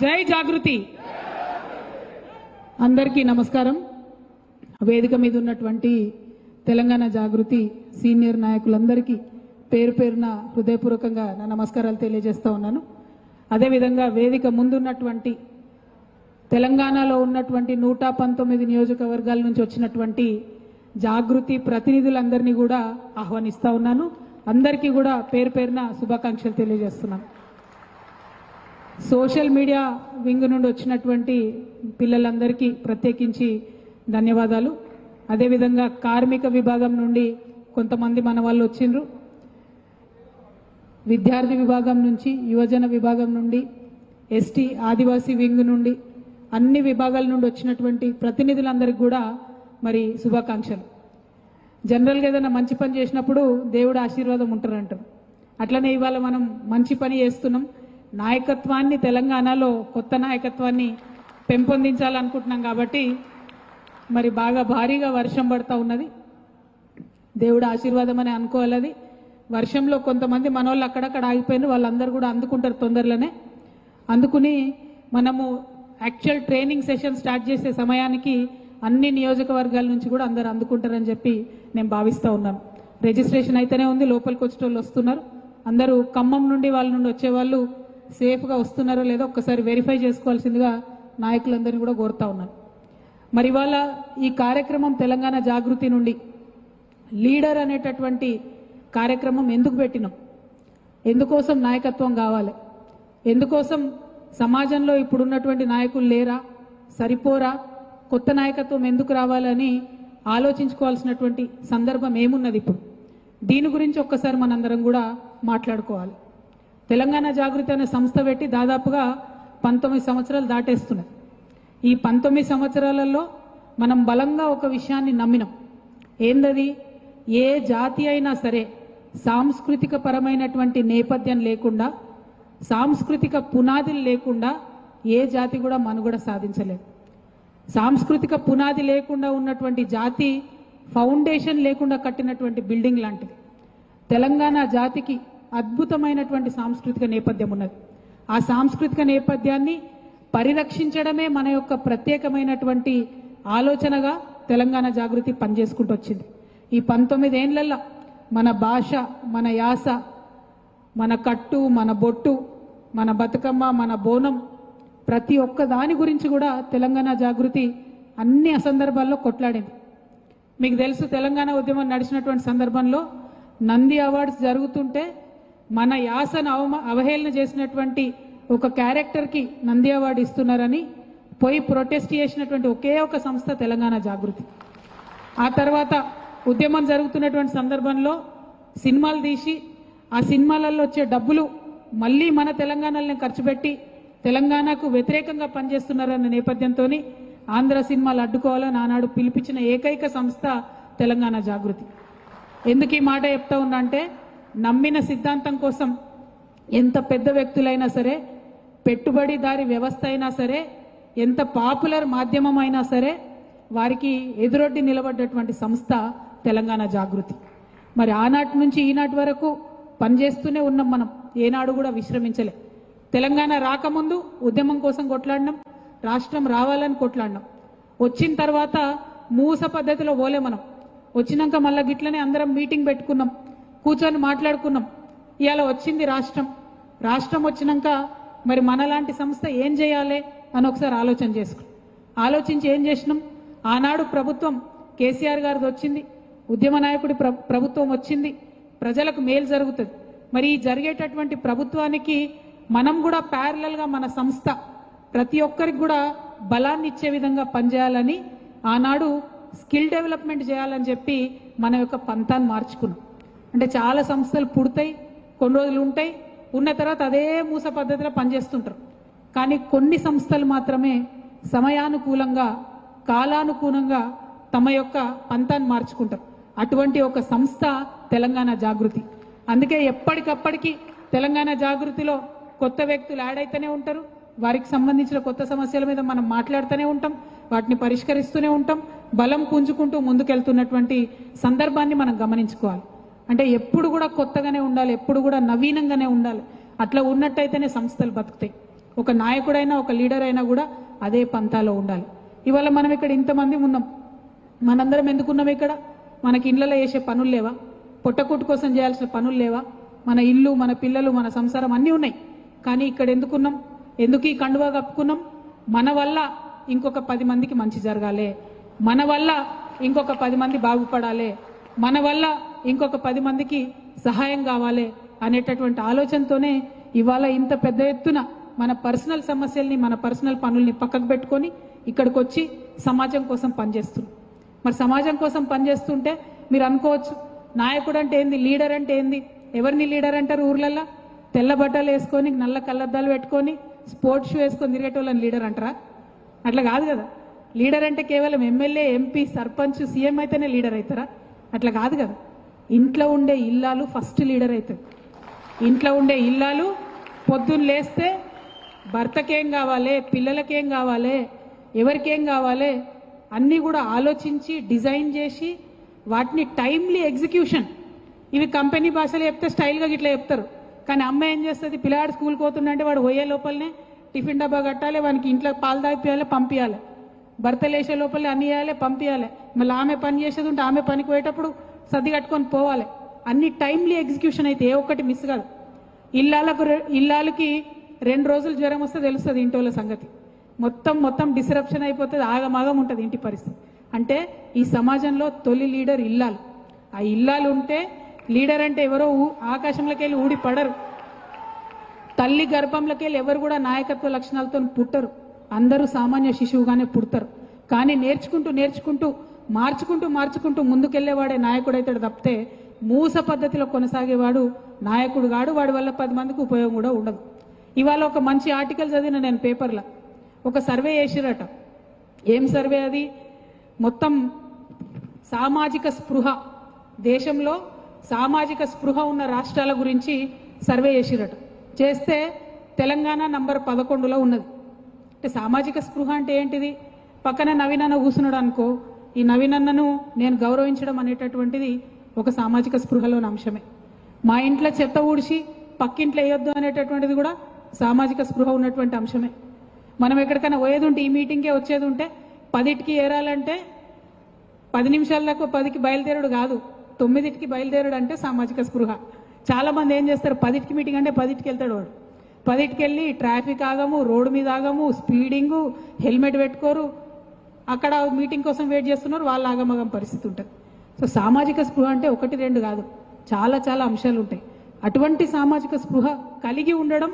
జై జాగృతి. అందరికీ నమస్కారం. వేదిక మీద ఉన్నటువంటి తెలంగాణ జాగృతి సీనియర్ నాయకులందరికీ పేరు పేరున హృదయపూర్వకంగా నా నమస్కారాలు తెలియజేస్తూ ఉన్నాను. అదేవిధంగా వేదిక ముందున్నటువంటి తెలంగాణలో ఉన్నటువంటి నూట పంతొమ్మిది నియోజకవర్గాల నుంచి వచ్చినటువంటి జాగృతి ప్రతినిధులందరినీ కూడా ఆహ్వానిస్తూ ఉన్నాను. అందరికీ కూడా పేరు పేరున శుభాకాంక్షలు తెలియజేస్తున్నాను. సోషల్ మీడియా వింగ్ నుండి వచ్చినటువంటి పిల్లలందరికీ ప్రత్యేకించి ధన్యవాదాలు. అదేవిధంగా కార్మిక విభాగం నుండి కొంతమంది మన వాళ్ళు వచ్చిండ్రు. విద్యార్థి విభాగం నుంచి యువజన విభాగం నుండి ఎస్టీ ఆదివాసీ వింగ్ నుండి అన్ని విభాగాల నుండి వచ్చినటువంటి ప్రతినిధులందరికీ కూడా మరి శుభాకాంక్షలు. జనరల్గా ఏదైనా మంచి పని చేసినప్పుడు దేవుడు ఆశీర్వాదం ఉంటారంటారు. అట్లనే ఇవాళ మనం మంచి పని చేస్తున్నాం. నాయకత్వాన్ని తెలంగాణలో కొత్త నాయకత్వాన్ని పెంపొందించాలనుకుంటున్నాం కాబట్టి మరి బాగా భారీగా వర్షం పడతా ఉన్నది. దేవుడు ఆశీర్వాదం అని అనుకోవాలి అది. వర్షంలో కొంతమంది మనోళ్ళు అక్కడక్కడ ఆగిపోయినారు వాళ్ళందరూ కూడా అందుకుంటారు తొందరలోనే. అందుకుని మనము యాక్చువల్ ట్రైనింగ్ సెషన్ స్టార్ట్ చేసే సమయానికి అన్ని నియోజకవర్గాల నుంచి కూడా అందరు అందుకుంటారని చెప్పి నేను భావిస్తూ ఉన్నాను. రిజిస్ట్రేషన్ అయితేనే ఉంది లోపలికి వచ్చేటోళ్ళు వస్తున్నారు. అందరూ ఖమ్మం నుండి వాళ్ళ నుండి వచ్చేవాళ్ళు సేఫ్గా వస్తున్నారో లేదో ఒక్కసారి వెరిఫై చేసుకోవాల్సిందిగా నాయకులందరినీ కూడా కోరుతా ఉన్నాను. మరి ఇవాళ ఈ కార్యక్రమం తెలంగాణ జాగృతి నుండి లీడర్ అనేటటువంటి కార్యక్రమం ఎందుకు పెట్టినాం? ఎందుకోసం నాయకత్వం కావాలి? ఎందుకోసం సమాజంలో ఇప్పుడున్నటువంటి నాయకులు లేరా? సరిపోరా? కొత్త నాయకత్వం ఎందుకు రావాలని ఆలోచించుకోవాల్సినటువంటి సందర్భం ఏమున్నది ఇప్పుడు? దీని గురించి ఒక్కసారి మనందరం కూడా మాట్లాడుకోవాలి. తెలంగాణ జాగృతి అనే సంస్థ పెట్టి దాదాపుగా పంతొమ్మిది సంవత్సరాలు దాటేస్తున్నాయి ఈ పంతొమ్మిది సంవత్సరాలలో మనం బలంగా ఒక విషయాన్ని నమ్మినాం. ఏందది? ఏ జాతి అయినా సరే సాంస్కృతిక పరమైనటువంటి నేపథ్యం లేకుండా సాంస్కృతిక పునాదులు లేకుండా ఏ జాతి కూడా మనుగడ సాధించలేదు. సాంస్కృతిక పునాది లేకుండా ఉన్నటువంటి జాతి ఫౌండేషన్ లేకుండా కట్టినటువంటి బిల్డింగ్ లాంటిది. తెలంగాణ జాతికి అద్భుతమైనటువంటి సాంస్కృతిక నేపథ్యం ఉన్నది. ఆ సాంస్కృతిక నేపథ్యాన్ని పరిరక్షించడమే మన యొక్క ప్రత్యేకమైనటువంటి ఆలోచనగా తెలంగాణ జాగృతి పనిచేసుకుంటూ వచ్చింది. ఈ పంతొమ్మిది మన భాష మన యాస మన కట్టు మన బొట్టు మన బతుకమ్మ మన బోనం ప్రతి ఒక్క దాని గురించి కూడా తెలంగాణ జాగృతి అన్ని సందర్భాల్లో కొట్లాడింది. మీకు తెలుసు తెలంగాణ ఉద్యమం నడిచినటువంటి సందర్భంలో నంది అవార్డ్స్ జరుగుతుంటే మన యాసను అవమ అవహేళన చేసినటువంటి ఒక క్యారెక్టర్కి నంది అవార్డు ఇస్తున్నారని పోయి ప్రొటెస్ట్ చేసినటువంటి ఒకే ఒక సంస్థ తెలంగాణ జాగృతి. ఆ తర్వాత ఉద్యమం జరుగుతున్నటువంటి సందర్భంలో సినిమాలు తీసి ఆ సినిమాలలో వచ్చే డబ్బులు మళ్ళీ మన తెలంగాణలోనే ఖర్చు పెట్టి తెలంగాణకు వ్యతిరేకంగా పనిచేస్తున్నారన్న నేపథ్యంతో ఆంధ్ర సినిమాలు అడ్డుకోవాలని ఆనాడు పిలిపించిన ఏకైక సంస్థ తెలంగాణ జాగృతి. ఎందుకు ఈ మాట చెప్తా ఉన్నా అంటే నమ్మిన సిద్ధాంతం కోసం ఎంత పెద్ద వ్యక్తులైనా సరే పెట్టుబడిదారి వ్యవస్థ అయినా సరే ఎంత పాపులర్ మాధ్యమం అయినా సరే వారికి ఎదురొడ్డి నిలబడ్డటువంటి సంస్థ తెలంగాణ జాగృతి. మరి ఆనాటి నుంచి ఈనాటి వరకు పనిచేస్తూనే ఉన్నాం మనం. ఏనాడు కూడా విశ్రమించలే. తెలంగాణ రాకముందు ఉద్యమం కోసం కొట్లాడినాం రాష్ట్రం రావాలని కొట్లాడినాం. వచ్చిన తర్వాత మూస పద్ధతిలో పోలే మనం. వచ్చినాక మళ్ళీ గిట్లనే అందరం మీటింగ్ పెట్టుకున్నాం. కూర్చొని మాట్లాడుకున్నాం. ఇవాళ వచ్చింది రాష్ట్రం. రాష్ట్రం వచ్చినాక మరి మనలాంటి సంస్థ ఏం చేయాలి అని ఒకసారి ఆలోచన చేసుకున్నాం. ఆలోచించి ఏం చేసినాం? ఆనాడు ప్రభుత్వం కేసీఆర్ గారిది వచ్చింది. ఉద్యమ నాయకుడి ప్రభుత్వం వచ్చింది. ప్రజలకు మేలు జరుగుతుంది. మరి ఈ జరిగేటటువంటి ప్రభుత్వానికి మనం కూడా ప్యారలల్గా మన సంస్థ ప్రతి ఒక్కరికి కూడా బలాన్ని ఇచ్చే విధంగా పనిచేయాలని ఆనాడు స్కిల్ డెవలప్మెంట్ చేయాలని చెప్పి మన యొక్క పంతాన్ని మార్చుకున్నాం. అంటే చాలా సంస్థలు పుడతాయి కొన్ని రోజులు ఉంటాయి ఉన్న తర్వాత అదే మూస పద్ధతిలో పనిచేస్తుంటారు. కానీ కొన్ని సంస్థలు మాత్రమే సమయానుకూలంగా కాలానుకూలంగా తమ యొక్క పంతాన్ని మార్చుకుంటారు. అటువంటి ఒక సంస్థ తెలంగాణ జాగృతి. అందుకే ఎప్పటికప్పటికి తెలంగాణ జాగృతిలో కొత్త వ్యక్తులు యాడ్ అయితేనే ఉంటారు. వారికి సంబంధించిన కొత్త సమస్యల మీద మనం మాట్లాడుతూనే ఉంటాం వాటిని పరిష్కరిస్తూనే ఉంటాం బలం పుంజుకుంటూ ముందుకెళ్తున్నటువంటి సందర్భాన్ని మనం గమనించుకోవాలి. అంటే ఎప్పుడు కూడా కొత్తగానే ఉండాలి ఎప్పుడు కూడా నవీనంగానే ఉండాలి. అట్లా ఉన్నట్టయితేనే సంస్థలు బతుకుతాయి. ఒక నాయకుడైనా ఒక లీడర్ అయినా కూడా అదే పంతాలో ఉండాలి. ఇవాళ మనం ఇక్కడ ఇంతమంది ఉన్నాం. మనందరం ఎందుకున్నాం ఇక్కడ? మనకి ఇళ్ళలో చేసే పనులు లేవా? పొట్టకూటు కోసం చేయాల్సిన పనులు లేవా? మన ఇల్లు మన పిల్లలు మన సంసారం అన్నీ ఉన్నాయి. కానీ ఇక్కడ ఎందుకున్నాం ఎందుకు ఈ కండువా కప్పుకున్నాం? మన వల్ల ఇంకొక పది మందికి మంచి జరగాలి. మన వల్ల ఇంకొక పది మంది బాగుపడాలి. మన వల్ల ఇంకొక పది మందికి సహాయం కావాలి అనేటటువంటి ఆలోచనతోనే ఇవాళ ఇంత పెద్ద ఎత్తున మన పర్సనల్ సమస్యల్ని మన పర్సనల్ పనుల్ని పక్కకు పెట్టుకొని ఇక్కడికి వచ్చి సమాజం కోసం పనిచేస్తున్నాం. మరి సమాజం కోసం పనిచేస్తుంటే మీరు అనుకోవచ్చు నాయకుడు అంటే ఏంది లీడర్ అంటే ఏంది ఎవరిని లీడర్ అంటారు ఊర్లల్లో? తెల్ల బట్టలు వేసుకొని నల్ల కళ్ళద్దాలు పెట్టుకొని స్పోర్ట్స్ షూ వేసుకొని తిరిగేటోళ్ళని లీడర్ అంటారా? అట్లా కాదు కదా. లీడర్ అంటే కేవలం ఎమ్మెల్యే ఎంపీ సర్పంచ్ సీఎం అయితేనే లీడర్ అవుతారా? అట్లా కాదు కదా. ఇంట్లో ఉండే ఇల్లాలు ఫస్ట్ లీడర్ అవుతుంది ఇంట్లో ఉండే ఇల్లాలు పొద్దున్న లేస్తే భర్తకేం కావాలి పిల్లలకేం కావాలి ఎవరికేం కావాలి అన్నీ కూడా ఆలోచించి డిజైన్ చేసి వాటిని టైమ్లీ ఎగ్జిక్యూషన్. ఇవి కంపెనీ భాషలో చెప్తే స్టైల్గా ఇట్లా చెప్తారు. కానీ అమ్మ ఏం చేస్తుంది? పిల్లాడు స్కూల్కి పోతుండంటే వాడు పోయే లోపలనే టిఫిన్ డబ్బా కట్టాలి వానికి ఇంట్లో పాలు తాగిపోయాలి పంపించాలి భర్త లేచే లోపలే అన్ని చేయాలి పంపించాలి మళ్ళీ ఆమె పని చేసేది ఉంటే ఆమె పనికి పోయేటప్పుడు సర్ది కట్టుకొని పోవాలి. అన్ని టైమ్లీ ఎగ్జిక్యూషన్ అయితే ఏ ఒక్కటి మిస్ కాదు. ఇల్లాలకు ఇల్లాలకి రెండు రోజులు జ్వరం వస్తే తెలుస్తుంది ఇంటి సంగతి. మొత్తం మొత్తం డిసరప్షన్ అయిపోతుంది ఆగమాగం ఉంటుంది ఇంటి పరిస్థితి. అంటే ఈ సమాజంలో తొలి లీడర్ ఇల్లాలు. ఆ ఇల్లాలు ఉంటే లీడర్ అంటే ఎవరో ఊ- ఆకాశంలోకి వెళ్ళి ఊడి పడరు. తల్లి గర్భంలోకి వెళ్ళి ఎవరు కూడా నాయకత్వ లక్షణాలతో పుట్టరు. అందరూ సామాన్య శిశువుగానే పుడతారు. కానీ నేర్చుకుంటూ నేర్చుకుంటూ మార్చుకుంటూ మార్చుకుంటూ ముందుకెళ్ళేవాడే నాయకుడు అవుతాడు తప్పితే మూస పద్ధతిలో కొనసాగేవాడు నాయకుడు కాడు వాడి వల్ల పది మందికి ఉపయోగం కూడా ఉండదు. ఇవాళ ఒక మంచి ఆర్టికల్ చదివిన నేను పేపర్లో. ఒక సర్వే చేసిరట. ఏం సర్వే అది? మొత్తం సామాజిక స్పృహ. దేశంలో సామాజిక స్పృహ ఉన్న రాష్ట్రాల గురించి సర్వే చేసిరట. చేస్తే తెలంగాణ నంబర్ పదకొండులో ఉన్నది. అంటే సామాజిక స్పృహ అంటే ఏంటిది? పక్కన నవీనన్న కూర్చున్నాడు అనుకో ఈ నవీనన్నను నేను గౌరవించడం అనేటటువంటిది ఒక సామాజిక స్పృహలోని అంశమే. మా ఇంట్లో చెత్త ఊడిచి పక్కింట్లో వేయొద్దు అనేటటువంటిది కూడా సామాజిక స్పృహ ఉన్నటువంటి అంశమే. మనం ఎక్కడికైనా పోయేది ఉంటే ఈ మీటింగ్కే వచ్చేది ఉంటే పదిటికి ఏరాలంటే పది నిమిషాలకు పదికి బయలుదేరుడు కాదు తొమ్మిదిటికి బయలుదేరుడు అంటే సామాజిక స్పృహ. చాలామంది ఏం చేస్తారు పదిటికి మీటింగ్ అంటే పదిటికి వెళ్తాడు వాడు. పదిటికి వెళ్ళి ట్రాఫిక్ ఆగము రోడ్డు మీద ఆగము స్పీడింగు హెల్మెట్ పెట్టుకోరు అక్కడ మీటింగ్ కోసం వెయిట్ చేస్తున్నారు వాళ్ళ ఆగమగం పరిస్థితి ఉంటుంది. సో సామాజిక స్పృహ అంటే ఒకటి రెండు కాదు. చాలా చాలా అంశాలు ఉంటాయి. అటువంటి సామాజిక స్పృహ కలిగి ఉండడం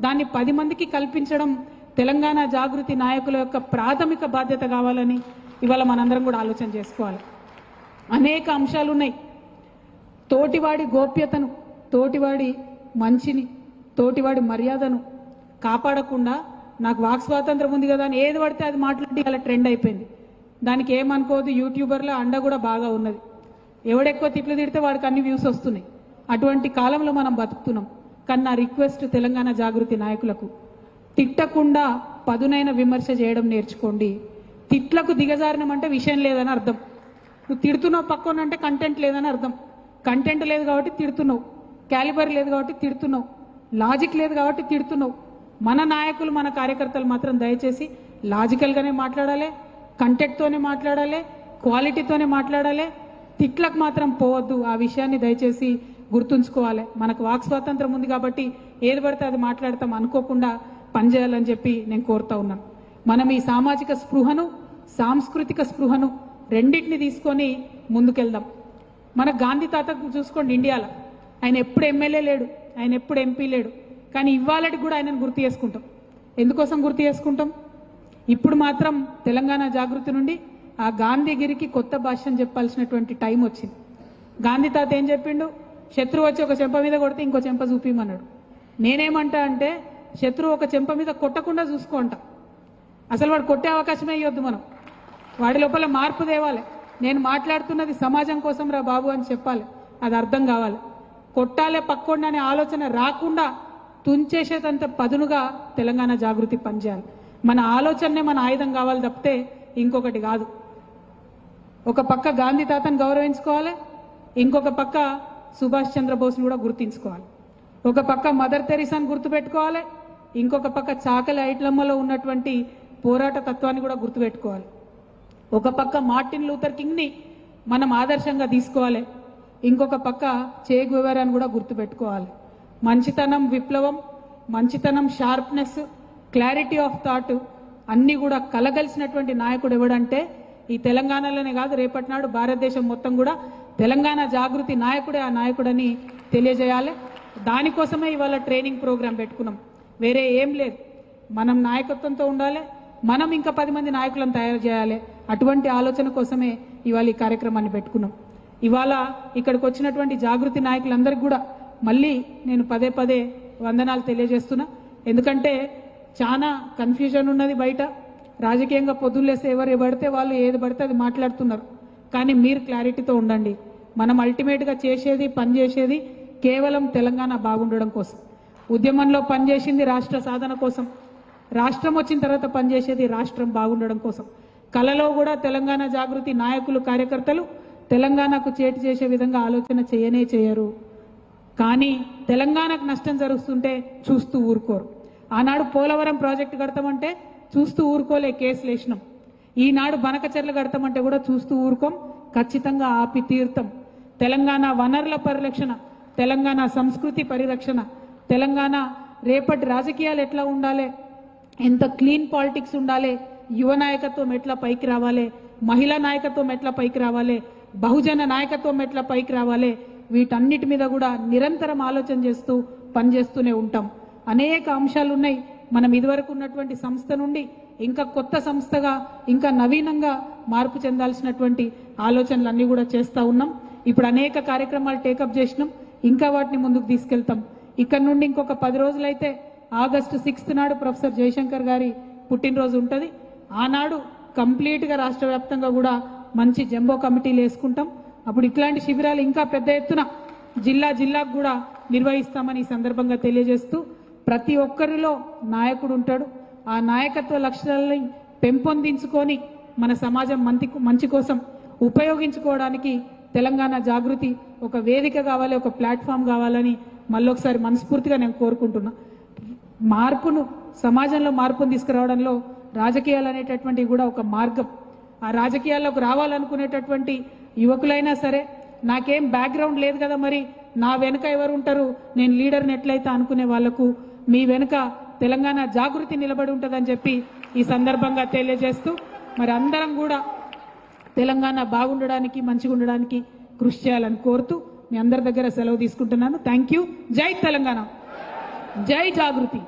దాన్ని పది మందికి కల్పించడం తెలంగాణ జాగృతి నాయకుల యొక్క ప్రాథమిక బాధ్యత కావాలని ఇవాళ మనందరం కూడా ఆలోచన చేసుకోవాలి. అనేక అంశాలు ఉన్నాయి. తోటివాడి గోప్యతను తోటివాడి మంచిని తోటివాడి మర్యాదను కాపాడకుండా నాకు వాక్ స్వాతంత్రం ఉంది కదా అని ఏది పడితే అది మాట్లాడి అలా ట్రెండ్ అయిపోయింది. దానికి ఏమనుకోవద్దు యూట్యూబర్ల అండ కూడా బాగా ఉన్నది. ఎవడెక్కువ తిట్లు తిడితే వాడికి అన్ని వ్యూస్ వస్తున్నాయి. అటువంటి కాలంలో మనం బతుకుతున్నాం. కానీ నా రిక్వెస్ట్ తెలంగాణ జాగృతి నాయకులకు తిట్టకుండా పదునైన విమర్శ చేయడం నేర్చుకోండి. తిట్లకు దిగజారణం అంటే విషయం లేదని అర్థం. నువ్వు తిడుతున్నావు పక్కన అంటే కంటెంట్ లేదని అర్థం. కంటెంట్ లేదు కాబట్టి తిడుతున్నావు. క్యాలిబర్ లేదు కాబట్టి తిడుతున్నావు. లాజిక్ లేదు కాబట్టి తిడుతున్నావు. మన నాయకులు మన కార్యకర్తలు మాత్రం దయచేసి లాజికల్గానే మాట్లాడాలి కంటెంట్తోనే మాట్లాడాలి క్వాలిటీతోనే మాట్లాడాలి. తిట్లకు మాత్రం పోవద్దు. ఆ విషయాన్ని దయచేసి గుర్తుంచుకోవాలి. మనకు వాక్ స్వాతంత్రం ఉంది కాబట్టి ఏది పడితే అది మాట్లాడతాం అనుకోకుండా పనిచేయాలని చెప్పి నేను కోరుతా ఉన్నాను. మనం ఈ సామాజిక స్పృహను సాంస్కృతిక స్పృహను రెండింటిని తీసుకొని ముందుకెళ్దాం. మన గాంధీ తాత చూసుకోండి ఇండియాలో. ఆయన ఎప్పుడు ఎమ్మెల్యే లేడు. ఆయన ఎప్పుడు ఎంపీ లేడు. కానీ ఇవాళకి కూడా ఆయనను గుర్తు చేసుకుంటాం. ఎందుకోసం గుర్తు చేసుకుంటాం? ఇప్పుడు మాత్రం తెలంగాణ జాగృతి నుండి ఆ గాంధీగిరికి కొత్త భాషను చెప్పాల్సినటువంటి టైం వచ్చింది. గాంధీ తాత ఏం చెప్పిండు? శత్రువు వచ్చి ఒక చెంప మీద కొడితే ఇంకో చెంప చూపిమన్నాడు. నేనేమంటా అంటే శత్రువు ఒక చెంప మీద కొట్టకుండా చూసుకోంటా అసలు వాడు కొట్టే అవకాశమే ఇవ్వద్దు మనం. వాడి లోపల మార్పు తేవాలి. నేను మాట్లాడుతున్నది సమాజం కోసం రా బాబు అని చెప్పాలి. అది అర్థం కావాలి. కొట్టాలే పక్కోండి అనే ఆలోచన రాకుండా తుంచేసేదంత పదునుగా తెలంగాణ జాగృతి పనిచేయాలి మన ఆలోచననే మన ఆయుధం కావాలి తప్పితే ఇంకొకటి కాదు. ఒక పక్క గాంధీ తాతను గౌరవించుకోవాలి ఇంకొక పక్క సుభాష్ చంద్రబోస్ని కూడా గుర్తించుకోవాలి. ఒక పక్క మదర్ తెరీసాను గుర్తుపెట్టుకోవాలి ఇంకొక పక్క చాకలి ఐట్లమ్మలో ఉన్నటువంటి పోరాట తత్వాన్ని కూడా గుర్తుపెట్టుకోవాలి. ఒక పక్క మార్టిన్ లూథర్ కింగ్ని మనం ఆదర్శంగా తీసుకోవాలి ఇంకొక పక్క చే గువెరాని కూడా గుర్తుపెట్టుకోవాలి. మంచితనం విప్లవం మంచితనం షార్ప్నెస్ క్లారిటీ ఆఫ్ థాట్ అన్నీ కూడా కలగలిసినటువంటి నాయకుడు ఎవడంటే ఈ తెలంగాణలోనే కాదు రేపటి నాడు భారతదేశం మొత్తం కూడా తెలంగాణ జాగృతి నాయకుడే ఆ నాయకుడని తెలియజేయాలి. దానికోసమే ఇవాళ ట్రైనింగ్ ప్రోగ్రాం పెట్టుకున్నాం. వేరే ఏం లేదు. మనం నాయకత్వంతో ఉండాలి. మనం ఇంకా పది మంది నాయకులను తయారు చేయాలి. అటువంటి ఆలోచన కోసమే ఇవాళ ఈ కార్యక్రమాన్ని పెట్టుకున్నాం. ఇవాళ ఇక్కడికి వచ్చినటువంటి జాగృతి నాయకులందరికీ కూడా మళ్ళీ నేను పదే పదే వందనాలు తెలియజేస్తున్నా. ఎందుకంటే చాలా కన్ఫ్యూజన్ ఉన్నది బయట. రాజకీయంగా పొద్దులేసి ఎవరు పడితే వాళ్ళు ఏది పడితే అది మాట్లాడుతున్నారు. కానీ మీరు క్లారిటీతో ఉండండి. మనం అల్టిమేట్గా చేసేది పనిచేసేది కేవలం తెలంగాణ బాగుండడం కోసం. ఉద్యమంలో పనిచేసింది రాష్ట్ర సాధన కోసం. రాష్ట్రం వచ్చిన తర్వాత పనిచేసేది రాష్ట్రం బాగుండడం కోసం. కలలో కూడా తెలంగాణ జాగృతి నాయకులు కార్యకర్తలు తెలంగాణకు చేటు చేసే విధంగా ఆలోచన చేయనే చేయరు. కానీ తెలంగాణకు నష్టం జరుగుతుంటే చూస్తూ ఊరుకోరు. ఆనాడు పోలవరం ప్రాజెక్టు కడతామంటే చూస్తూ ఊరుకోలే కేసులు వేసినాం. ఈనాడు బనకచెర్లు కడతామంటే కూడా చూస్తూ ఊరుకోం. ఖచ్చితంగా ఆపి తీర్థం తెలంగాణ వనరుల పరిరక్షణ తెలంగాణ సంస్కృతి పరిరక్షణ తెలంగాణ రేపటి రాజకీయాలు ఎట్లా ఉండాలి ఎంత క్లీన్ పాలిటిక్స్ ఉండాలి యువ నాయకత్వం ఎట్లా పైకి రావాలి మహిళా నాయకత్వం ఎట్లా పైకి రావాలి బహుజన నాయకత్వం ఎట్లా పైకి రావాలి వీటన్నిటి మీద కూడా నిరంతరం ఆలోచన చేస్తూ పనిచేస్తూనే ఉంటాం. అనేక అంశాలు ఉన్నాయి. మనం ఇదివరకు ఉన్నటువంటి సంస్థ నుండి ఇంకా కొత్త సంస్థగా ఇంకా నవీనంగా మార్పు చెందాల్సినటువంటి ఆలోచనలు అన్నీ కూడా చేస్తూ ఉన్నాం. ఇప్పుడు అనేక కార్యక్రమాలు టేకప్ చేసినాం. ఇంకా వాటిని ముందుకు తీసుకెళ్తాం. ఇక్కడ నుండి ఇంకొక పది రోజులైతే ఆగస్టు సిక్స్త్ నాడు ప్రొఫెసర్ జయశంకర్ గారి పుట్టినరోజు ఉంటుంది. ఆనాడు కంప్లీట్గా రాష్ట్ర వ్యాప్తంగా కూడా మంచి జంబో కమిటీలు వేసుకుంటాం. అప్పుడు ఇట్లాంటి శిబిరాలు ఇంకా పెద్ద ఎత్తున జిల్లా జిల్లాకు కూడా నిర్వహిస్తామని ఈ సందర్భంగా తెలియజేస్తూ ప్రతి ఒక్కరిలో నాయకుడు ఉంటాడు. ఆ నాయకత్వ లక్షణాలని పెంపొందించుకొని మన సమాజం మంచి మంచి కోసం ఉపయోగించుకోవడానికి తెలంగాణ జాగృతి ఒక వేదిక కావాలి ఒక ప్లాట్ఫామ్ కావాలని మళ్ళొకసారి మనస్ఫూర్తిగా నేను కోరుకుంటున్నా. మార్పును సమాజంలో మార్పును తీసుకురావడంలో రాజకీయాలు అనేటటువంటివి కూడా ఒక మార్గం. ఆ రాజకీయాల్లోకి రావాలనుకునేటటువంటి యువకులైనా సరే నాకేం బ్యాక్గ్రౌండ్ లేదు కదా మరి. నా వెనుక ఎవరు ఉంటారు నేను లీడర్ని ఎట్లయితే అనుకునే వాళ్ళకు మీ వెనుక తెలంగాణ జాగృతి నిలబడి ఉంటుందని చెప్పి ఈ సందర్భంగా తెలియజేస్తూ మరి అందరం కూడా తెలంగాణ బాగుండడానికి మంచిగా ఉండడానికి కృషి చేయాలని కోరుతూ మీ అందరి దగ్గర సెలవు తీసుకుంటున్నాను. థ్యాంక్ యూ జై తెలంగాణ. జై జాగృతి.